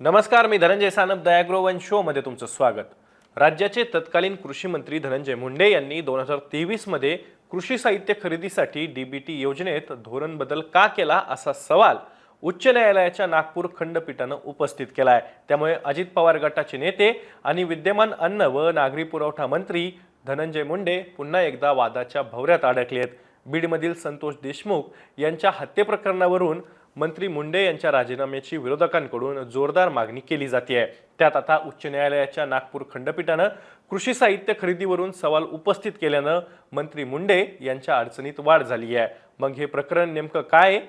नमस्कार मी धनंजय सानप दयाग्रोवन शो मध्ये तुमचं स्वागत. राज्याचे तत्कालीन कृषी मंत्री धनंजय मुंडे यांनी दोन हजार तेवीसमध्ये कृषी साहित्य खरेदीसाठी डीबीटी योजनेत धोरण बदल का केला असा सवाल उच्च न्यायालयाच्या नागपूर खंडपीठानं उपस्थित केला आहे त्यामुळे अजित पवार गटाचे नेते आणि विद्यमान अन्न व नागरी पुरवठा मंत्री धनंजय मुंडे पुन्हा एकदा वादाच्या भवऱ्यात अडकले आहेत बीडमधील संतोष देशमुख यांच्या हत्येप्रकरणावरून मंत्री मुंडे यांच्या राजीनाम्याची विरोधकांकडून जोरदार मागणी केली जाते त्यात आता उच्च न्यायालयाच्या नागपूर खंडपीठानं कृषी साहित्य खरेदीवरून सवाल उपस्थित केल्यानं मंत्री मुंडे यांच्या अडचणीत वाढ झाली आहे. मग हे प्रकरण नेमकं काय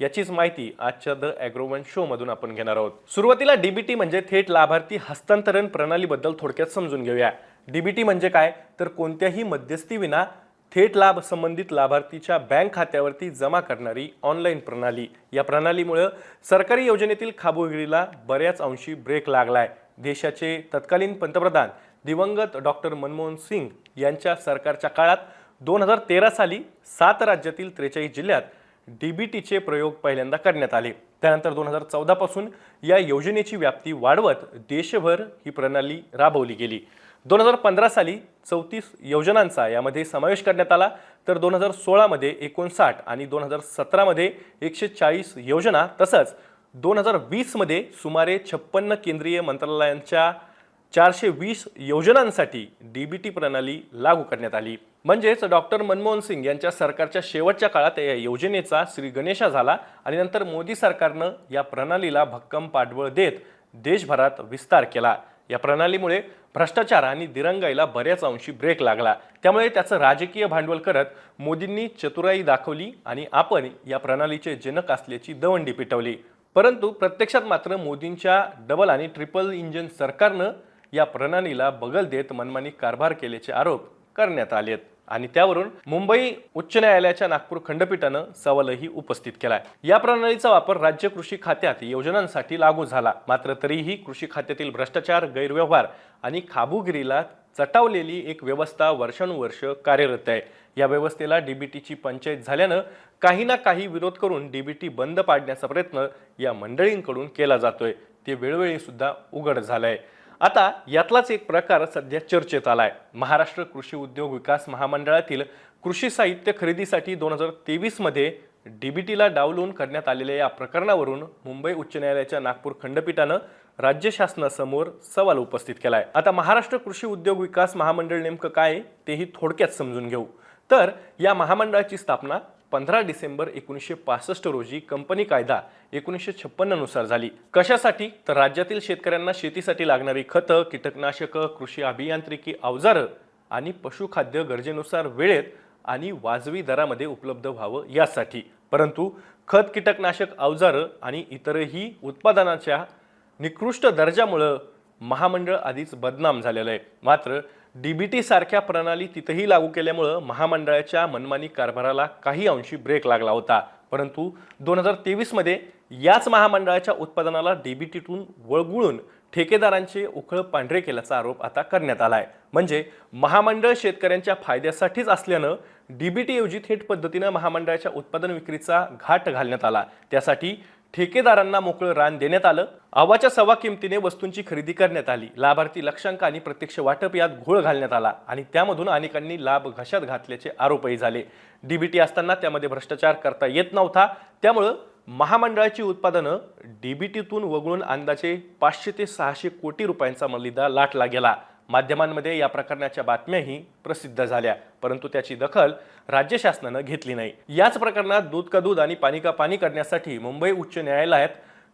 याचीच माहिती आजच्या द अॅग्रोवन शो मधून आपण घेणार आहोत. सुरुवातीला डीबीटी म्हणजे थेट लाभार्थी हस्तांतरण प्रणालीबद्दल थोडक्यात समजून घेऊया. डीबीटी म्हणजे काय? तर कोणत्याही मध्यस्थीविना थेट लाभ संबंधित लाभार्थीच्या बँक खात्यावरती जमा करणारी ऑनलाईन प्रणाली. या प्रणालीमुळं सरकारी योजनेतील खाबोगिरीला बऱ्याच अंशी ब्रेक लागलाय. देशाचे तत्कालीन पंतप्रधान दिवंगत डॉक्टर मनमोहन सिंग यांच्या सरकारच्या काळात दोन हजार तेरा साली सात राज्यातील त्रेचाळीस जिल्ह्यात डीबीटीचे प्रयोग पहिल्यांदा करण्यात आले. त्यानंतर दोन हजार चौदापासून या योजनेची व्याप्ती वाढवत देशभर ही प्रणाली राबवली गेली. दोन हजार पंधरा साली चौतीस योजनांचा यामध्ये समावेश करण्यात आला. तर दोन हजार सोळामध्ये एकोणसाठ आणि दोन हजार सतरामध्ये एकशे चाळीस योजना तसंच दोन हजार वीसमध्ये सुमारे छप्पन्न केंद्रीय मंत्रालयांच्या चारशे वीस योजनांसाठी डी बी टी प्रणाली लागू करण्यात आली. म्हणजेच डॉक्टर मनमोहन सिंग यांच्या सरकारच्या शेवटच्या काळात या योजनेचा श्री गणेशा झाला आणि नंतर मोदी सरकारनं या प्रणालीला भक्कम पाठबळ देत देशभरात विस्तार केला. या प्रणालीमुळे भ्रष्टाचार आणि दिरंगाईला बऱ्याच अंशी ब्रेक लागला. त्यामुळे त्याचं राजकीय भांडवल करत मोदींनी चतुराई दाखवली आणि आपण या प्रणालीचे जनक असल्याची दवंडी पिटवली. परंतु प्रत्यक्षात मात्र मोदींच्या डबल आणि ट्रिपल इंजिन सरकारनं या प्रणालीला बगल देत मनमानी कारभार केल्याचे आरोप करण्यात आलेत. आणि त्यावरून मुंबई उच्च न्यायालयाच्या नागपूर खंडपीठानं सवालही उपस्थित केलाय. या प्रणालीचा वापर राज्य कृषी खात्यात योजनांसाठी लागू झाला. मात्र तरीही कृषी खात्यातील भ्रष्टाचार गैरव्यवहार आणि खाबुगिरीला चटावलेली एक व्यवस्था वर्षानुवर्ष कार्यरत आहे. या व्यवस्थेला डीबीटीची पंचायत झाल्यानं काही ना काही विरोध करून डीबीटी बंद पाडण्याचा प्रयत्न या मंडळींकडून केला जातोय. ते वेळोवेळी सुद्धा उघड झालंय. आता यातलाच एक प्रकार सध्या चर्चेत आला आहे महाराष्ट्र कृषी उद्योग विकास महामंडळातील कृषी साहित्य खरेदीसाठी दोन हजार तेवीसमध्ये डीबीटीला डावलून करण्यात आलेल्या या प्रकरणावरून मुंबई उच्च न्यायालयाच्या नागपूर खंडपीठानं राज्य शासनासमोर सवाल उपस्थित केला आहे आता महाराष्ट्र कृषी उद्योग विकास महामंडळ नेमकं काय तेही थोडक्यात समजून घेऊ. तर या महामंडळाची स्थापना पंधरा डिसेंबर एकोणीसशे पासष्ट रोजी कंपनी कायदा एकोणीसशे छप्पन्ननुसार झाली. कशासाठी? तर राज्यातील शेतकऱ्यांना शेतीसाठी लागणारी खतं कीटकनाशकं कृषी अभियांत्रिकी अवजारं आणि पशुखाद्य गरजेनुसार वेळेत आणि वाजवी दरामध्ये उपलब्ध व्हावं यासाठी. परंतु खत कीटकनाशक अवजारं आणि इतरही उत्पादनाच्या निकृष्ट दर्जामुळं महामंडळ आधीच बदनाम झालेलं आहे. मात्र डीबीटी सारख्या प्रणाली तिथेही लागू केल्यामुळं महामंडळाच्या मनमानी कारभाराला काही अंशी ब्रेक लागला होता. परंतु दोन हजार तेवीसमध्ये याच महामंडळाच्या उत्पादनाला डीबीटीतून वळगुळून ठेकेदारांचे उखळ पांढरे केल्याचा आरोप आता करण्यात आला आहे म्हणजे महामंडळ शेतकऱ्यांच्या फायद्यासाठीच असल्यानं डीबीटीऐवजी थेट पद्धतीनं महामंडळाच्या उत्पादन विक्रीचा घाट घालण्यात आला. त्यासाठी ठेकेदारांना मोकळं रान देण्यात आलं. आवाच्या सवा किमतीने वस्तूंची खरेदी करण्यात आली. लाभार्थी लक्षांक आणि प्रत्यक्ष वाटप यात घोळ घालण्यात आला आणि त्यामधून अनेकांनी लाभ घशात घातल्याचे आरोपही झाले. डीबीटी असताना त्यामध्ये भ्रष्टाचार करता येत नव्हता. त्यामुळं महामंडळाची उत्पादनं डीबीटीतून वगळून अंदाजे पाचशे ते सहाशे कोटी रुपयांचा मलिदा लाटला गेला. माध्यमांमध्ये या प्रकरणाच्या बातम्याही प्रसिद्ध झाल्या परंतु त्याची दखल राज्य शासनानं घेतली नाही. याच प्रकरणात दूध का दूध आणि पाणी का पाणी करण्यासाठी मुंबई उच्च न्यायालयात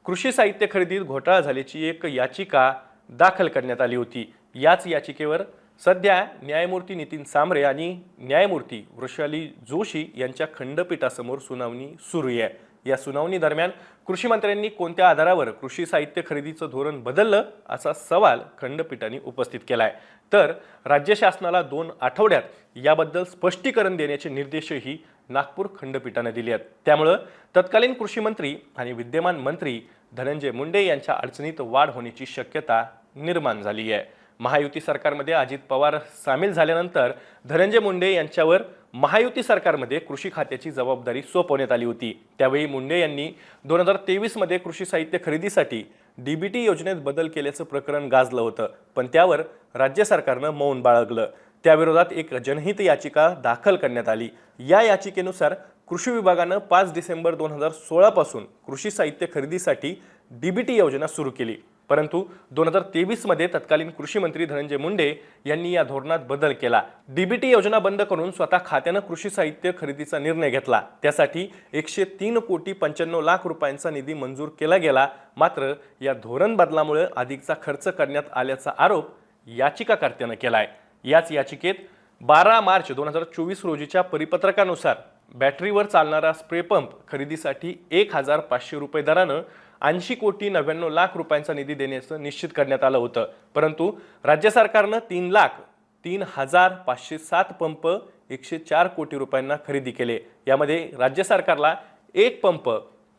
कृषी साहित्य खरेदीत घोटाळा झाल्याची एक याचिका दाखल करण्यात आली होती. याच याचिकेवर सध्या न्यायमूर्ती नितीन सांबरे आणि न्यायमूर्ती वृषाली जोशी यांच्या खंडपीठासमोर सुनावणी सुरू आहे. या सुनावणी दरम्यान कृषी मंत्र्यांनी कोणत्या आधारावर कृषी साहित्य खरेदीचं धोरण बदललं असा सवाल खंडपीठाने उपस्थित केलाय. तर राज्य शासनाला दोन आठवड्यात याबद्दल स्पष्टीकरण देण्याचे निर्देशही नागपूर खंडपीठाने दिले आहेत. त्यामुळं तत्कालीन कृषी मंत्री आणि विद्यमान मंत्री धनंजय मुंडे यांच्या अडचणीत वाढ होण्याची शक्यता निर्माण झाली आहे. महायुती सरकारमध्ये अजित पवार सामील झाल्यानंतर धनंजय मुंडे यांच्यावर महायुती सरकारमध्ये कृषी खात्याची जबाबदारी सोपवण्यात आली होती. त्यावेळी मुंडे यांनी दोन हजार तेवीसमध्ये कृषी साहित्य खरेदीसाठी डीबीटी योजनेत बदल केल्याचं प्रकरण गाजलं होतं. पण त्यावर राज्य सरकारनं मौन बाळगलं. त्याविरोधात एक जनहित याचिका दाखल करण्यात आली. या याचिकेनुसार कृषी विभागानं पाच डिसेंबर दोन हजार सोळापासून कृषी साहित्य खरेदीसाठी डीबीटी योजना सुरू केली. परंतु दोन हजार तेवीसमध्ये तत्कालीन कृषी मंत्री धनंजय मुंडे यांनी या धोरणात बदल केला. डीबीटी योजना बंद करून स्वतः खात्यानं कृषी साहित्य खरेदीचा निर्णय घेतला. त्यासाठी एकशे तीन कोटी पंच्याण्णव लाख रुपयांचा निधी मंजूर केला गेला. मात्र या धोरण बदलामुळे अधिकचा खर्च करण्यात आल्याचा आरोप याचिकाकर्त्यानं केला आहे याच याचिकेत बारा मार्च दोन हजार चोवीस रोजीच्या परिपत्रकानुसार बॅटरीवर चालणारा स्प्रे पंप खरेदीसाठी एक हजार पाचशे रुपये दरानं ऐंशी कोटी नव्याण्णव लाख रुपयांचा निधी देण्याचं निश्चित करण्यात आलं होतं. परंतु राज्य सरकारनं तीन लाख तीन हजार पाचशे सात पंप एकशे चार कोटी रुपयांना खरेदी केले. यामध्ये राज्य सरकारला एक पंप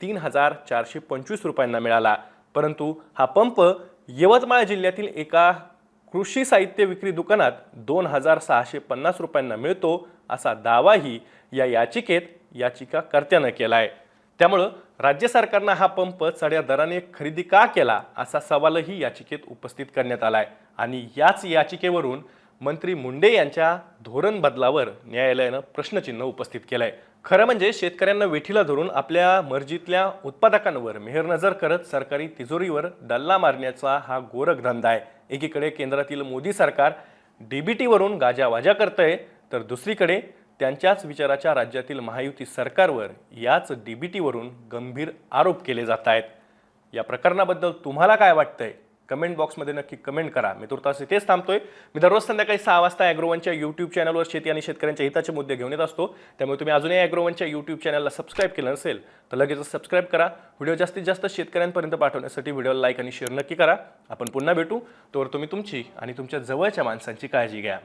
तीन हजार चारशे पंचवीस रुपयांना मिळाला. परंतु हा पंप यवतमाळ जिल्ह्यातील एका कृषी साहित्य विक्री दुकानात दोन हजार सहाशे पन्नास रुपयांना मिळतो असा दावाही या याचिकेत याचिकाकर्त्यानं केला आहे त्यामुळं राज्य सरकारनं हा पंप चढ्या दराने खरेदी का केला असा सवालही याचिकेत उपस्थित करण्यात आला आहे आणि याच याचिकेवरून मंत्री मुंडे यांच्या धोरण बदलावर न्यायालयानं प्रश्नचिन्ह उपस्थित केलं आहे खरं म्हणजे शेतकऱ्यांना वेठीला धरून आपल्या मर्जीतल्या उत्पादकांवर मेहरनजर करत सरकारी तिजोरीवर डल्ला मारण्याचा हा गोरखधंदा आहे. एकीकडे केंद्रातील मोदी सरकार डीबीटीवरून गाजावाजा करतंय तर दुसरीकडे त्यांच्याच विचाराच्या राज्यातील महायुती सरकारवर याच डीबीटीवरून गंभीर आरोप केले जात आहेत. या प्रकरणाबद्दल तुम्हाला काय वाटतंय? कमेंट बॉक्समध्ये नक्की कमेंट करा. मी तुर्तास इथेच थांबतोय. मी दररोज संध्याकाळी सहा वाजता ॲग्रोवनच्या यूट्यूब चॅनलवर शेती आणि शेतकऱ्यांच्या हिताचे मुद्दे घेऊन येत असतो. त्यामुळे तुम्ही अजूनही ॲग्रोवनच्या यूट्यूब चॅनलला सबस्क्राईब केलं नसेल तर लगेच सबस्क्राईब करा. व्हिडिओ जास्तीत जास्त शेतकऱ्यांपर्यंत पाठवण्यासाठी व्हिडिओला लाईक आणि शेअर नक्की करा. आपण पुन्हा भेटू. तोवर तुम्ही तुमची आणि तुमच्या जवळच्या माणसांची काळजी घ्या.